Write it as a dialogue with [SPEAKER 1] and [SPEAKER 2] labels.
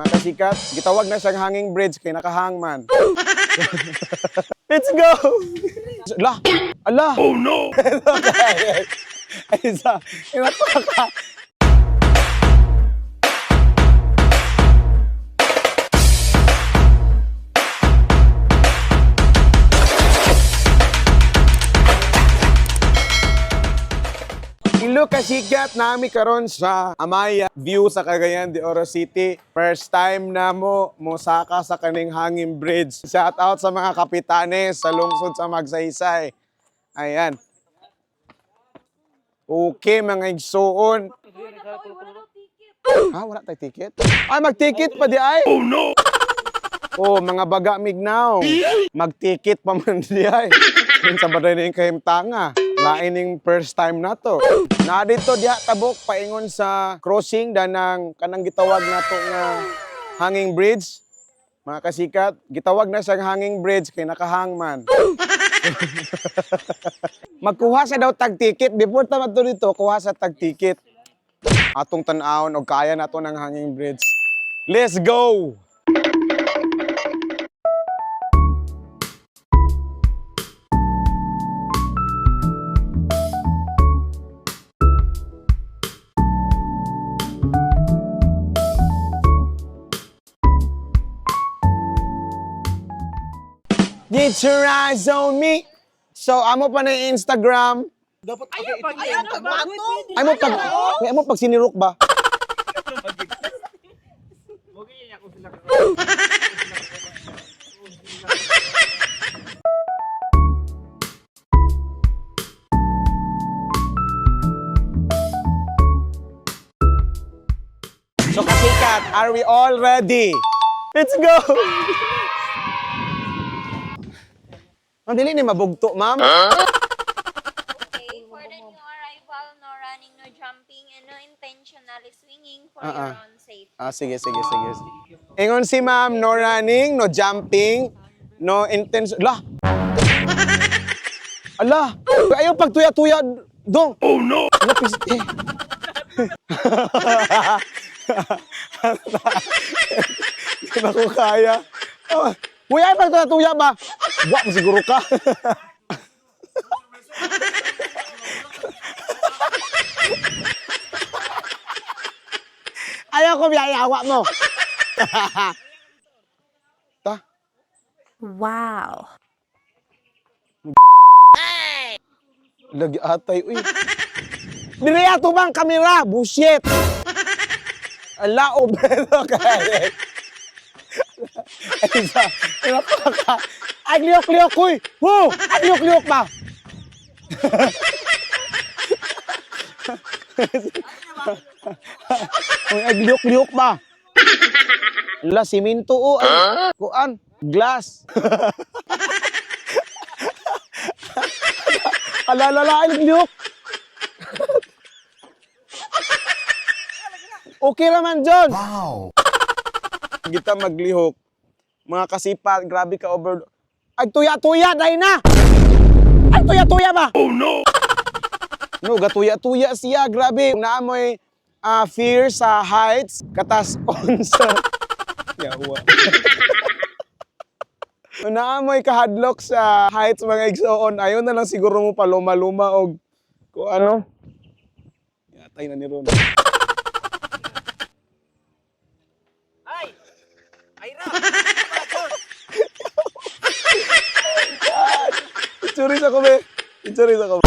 [SPEAKER 1] Mga kasikat, gitawag na siyang hanging bridge kay nakahang man. Let's go! Ala! Ala! Oh no! Ay, isa. Inapaka. Ilo kasikat nami karon sa Amaya view sa Cagayan de Oro City. First time na mo mosaka sa kaning hanging bridge. Shout out sa mga kapitanes sa lungsod sa Magsaysay. Ayan. Okay mga igsuon. Ah, wala tayo ticket? Ay, mag-ticket pa di ay? Oh no! Oh, mga baga mignaw. Mag-ticket pa man di ay. Sa baday na yung kahimtanga. Lain yung first time na to. Na dito diha tabok paingon sa crossing danang kanang gitawag nato nga hanging bridge. Mga kasikat, gitawag na siyang hanging bridge kay nakahang man. Magkuha sa daw tag ticket before ta madto dito, kuha sa tag ticket. Atong tan-awon og kaya nato ng hanging bridge. Let's go. Get your eyes on me. So, amo pa na yung Instagram.
[SPEAKER 2] Ayan, pagbato.
[SPEAKER 1] Ay mo pag ay mo pag sinirok ba? So kasikat, are we all ready? Let's go! Ang dili ni mabugto, ma'am.
[SPEAKER 3] Okay, for the new arrival, no running, no jumping, and no intentionally swinging for
[SPEAKER 1] Ah, ah.
[SPEAKER 3] your own safety.
[SPEAKER 1] Ah, sige, sige, sige. Ingon si ma'am, no running, no jumping, no intense... La! Ala! Ayaw pag tuya-tuya, dong! Oh no! Lapis, eh. Hindi na ko kaya. Oh, Uy, ayaw pag tuya-tuya ba? Wa mo siguro ka. Ayaw ko biyayawa mo. Ta?
[SPEAKER 2] Wow.
[SPEAKER 1] Lagi atay, uy. Dili ato bang kamera? Bullshit. Ala, obero kay. Ay, isa. Ay, liyok-liyok, uy. Woo! Ay, liyok-liyok ba? Uy, ay, liyok-liyok ba? La, siminto, o. Ay, kuan. Glass. Alalala, ay, liyok. Okay naman, John. Wow. Kita maglihok. Mga kasipat, grabe ka over... Ay, tuya-tuya, dahil na! Ay, tuya-tuya ba? Oh, no! No, gatuya-tuya siya, grabe. Naamoy ah, fear sa heights, katas on sa... Yawa. Naamoy kahadlok sa heights, mga igsoon. Ayaw na lang siguro mo pa luma-luma og... Kung ano? Yatay na ni Ron.
[SPEAKER 4] Ay! Ayra!
[SPEAKER 1] Itsuris ako, be. Itsuris ako.